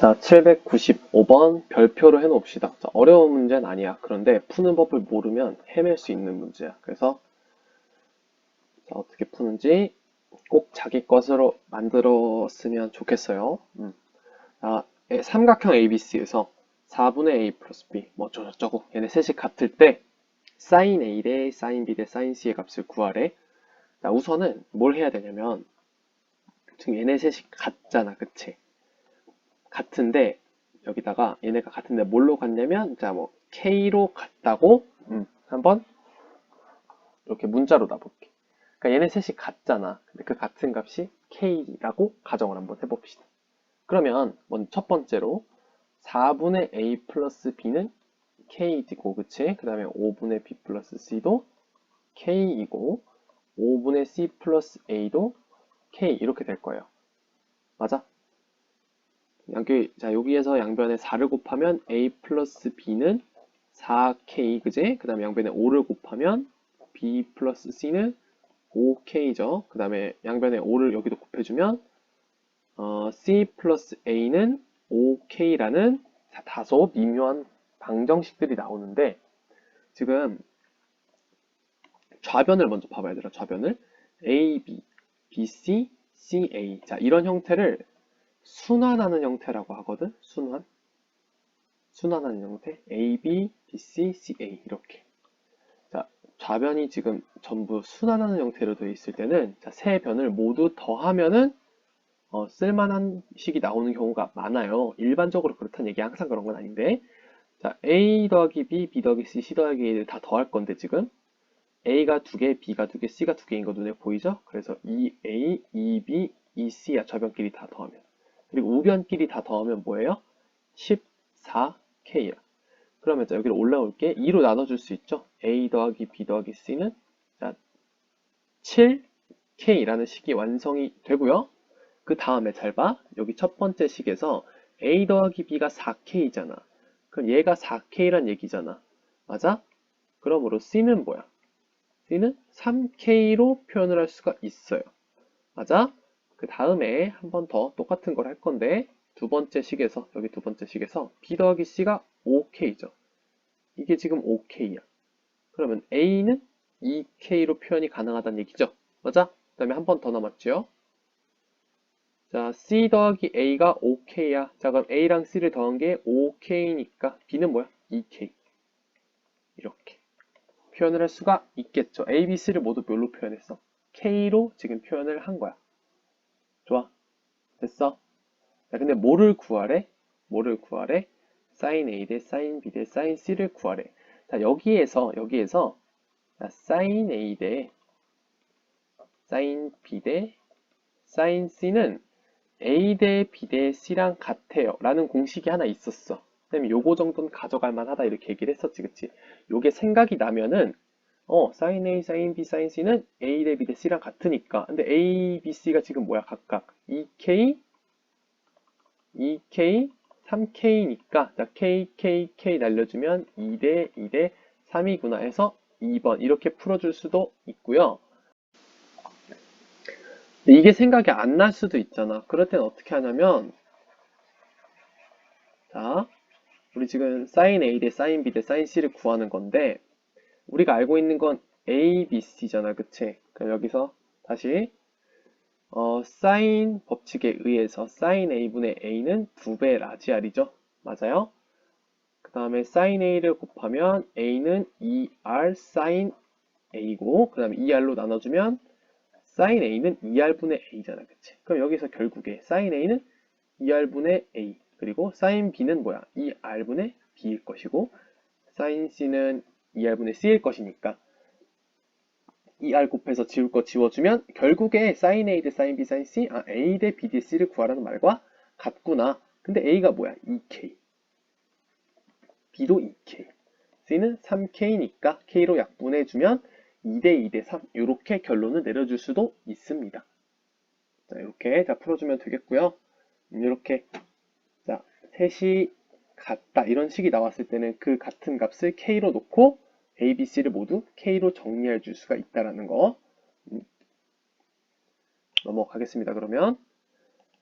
자, 795번 별표로 해놓읍시다. 자, 어려운 문제는 아니야. 그런데 푸는 법을 모르면 헤맬 수 있는 문제야. 그래서 자, 어떻게 푸는지 꼭 자기 것으로 만들었으면 좋겠어요. 음. 자, 에, 삼각형 ABC에서 4분의 A 플러스 B 뭐 어쩌고저쩌고 얘네 셋이 같을 때 sin A 대 sin B 대 sin C의 값을 구하래. 자, 우선은 뭘 해야 되냐면 지금 얘네 셋이 같잖아. 그치? 같은데 여기다가 얘네가 같은데 뭘로 같냐면 자 뭐 K로 같다고 음, 한번 이렇게 문자로 놔볼게. 그러니까 얘네 셋이 같잖아. 근데 그 같은 값이 K라고 가정을 한번 해봅시다. 그러면 먼저 첫 번째로 4분의 A 플러스 B는 K이고 그치? 그 다음에 5분의 B 플러스 C도 K이고 5분의 C 플러스 A도 K 이렇게 될 거예요. 맞아? 여기, 자, 여기에서 양변에 4를 곱하면 A 플러스 B는 4K, 그지? 그 다음에 양변에 5를 곱하면 B 플러스 C는 5K죠. 그 다음에 양변에 5를 여기도 곱해주면 어, C 플러스 A는 5K라는 다소 미묘한 방정식들이 나오는데 지금 좌변을 먼저 봐봐야 되라 좌변을 A, B, B, C, C, A 자 이런 형태를 순환하는 형태라고 하거든. 순환. 순환하는 형태. A, B, B, C, C, A 이렇게. 자, 좌변이 지금 전부 순환하는 형태로 되어 있을 때는 자, 세 변을 모두 더하면은 어, 쓸만한 식이 나오는 경우가 많아요. 일반적으로 그렇다는 얘기 항상 그런 건 아닌데. 자, A 더하기 B, B 더하기 C, C 더하기 A를 다 더할 건데 지금 A가 두 개, B가 두 개, C가 두 개인 거 눈에 보이죠? 그래서 2A, 2B, 2C야 좌변끼리 다 더하면. 그리고 우변끼리 다 더하면 뭐예요? 14K야. 그러면 자, 여기로 올라올 게. 2로 나눠줄 수 있죠? A 더하기 B 더하기 C는 자, 7K라는 식이 완성이 되고요. 그 다음에 잘 봐. 여기 첫 번째 식에서 A 더하기 B가 4K잖아. 그럼 얘가 4K란 얘기잖아. 맞아? 그러므로 C는 뭐야? C는 3K로 표현을 할 수가 있어요. 맞아? 그 다음에 한 번 더 똑같은 걸 할 건데 두 번째 식에서 여기 두 번째 식에서 B 더하기 C가 5K죠. 이게 지금 5K야. 그러면 A는 2K로 표현이 가능하다는 얘기죠. 맞아? 그 다음에 한 번 더 남았죠. 자, C 더하기 A가 5K야. 자, 그럼 A랑 C를 더한 게 5K니까 B는 뭐야? 2K. 이렇게 표현을 할 수가 있겠죠. A, B, C를 모두 뭘로 표현했어? K로 지금 표현을 한 거야. 좋아. 됐어? 자, 근데 뭐를 구하래? 뭐를 구하래? sin A 대 sin B 대 sin C를 구하래. 자, 여기에서, 여기에서, 자, sin A 대 sin B 대 sin C는 A 대 B 대 C랑 같아요. 라는 공식이 하나 있었어. 그다음에 요거 정도는 가져갈 만하다 이렇게 얘기를 했었지, 그치? 요게 생각이 나면은 어, sin A, sin B, sin C는 A 대 B 대 C랑 같으니까. 근데 A, B, C가 지금 뭐야, 각각? 2K, 2K, 3K니까, 자, K, K, K 날려주면 2 대 2 대 3이구나 해서 2번. 이렇게 풀어줄 수도 있고요. 이게 생각이 안 날 수도 있잖아. 그럴 땐 어떻게 하냐면, 자, 우리 지금 sin A 대 sin B 대 sin C를 구하는 건데, 우리가 알고 있는 건 A, B, C잖아. 그치? 그럼 여기서 다시 어, 사인 법칙에 의해서 사인 A분의 A는 2배 라지알이죠. 맞아요? 그 다음에 사인 A를 곱하면 A는 2R 사인 A고 그 다음에 2R로 나눠주면 사인 A는 2R분의 A잖아. 그치? 그럼 여기서 결국에 사인 A는 2R분의 A 그리고 사인 B는 뭐야? 2R분의 B일 것이고 사인 C는 2R분의 C일 것이니까 2R 곱해서 지울 거 지워주면 결국에 sin A 대 sin B, sin C, 아, A 대 B 대 C를 구하라는 말과 같구나. 근데 A가 뭐야? 2K. B도 2K. C는 3K니까 K로 약분해주면 2대 2대 3 이렇게 결론을 내려줄 수도 있습니다. 자, 이렇게 자 풀어주면 되겠고요. 이렇게 자 셋이 같다 이런 식이 나왔을 때는 그 같은 값을 K로 놓고 A, B, C를 모두 K로 정리해 줄 수가 있다라는 거 음. 넘어가겠습니다. 그러면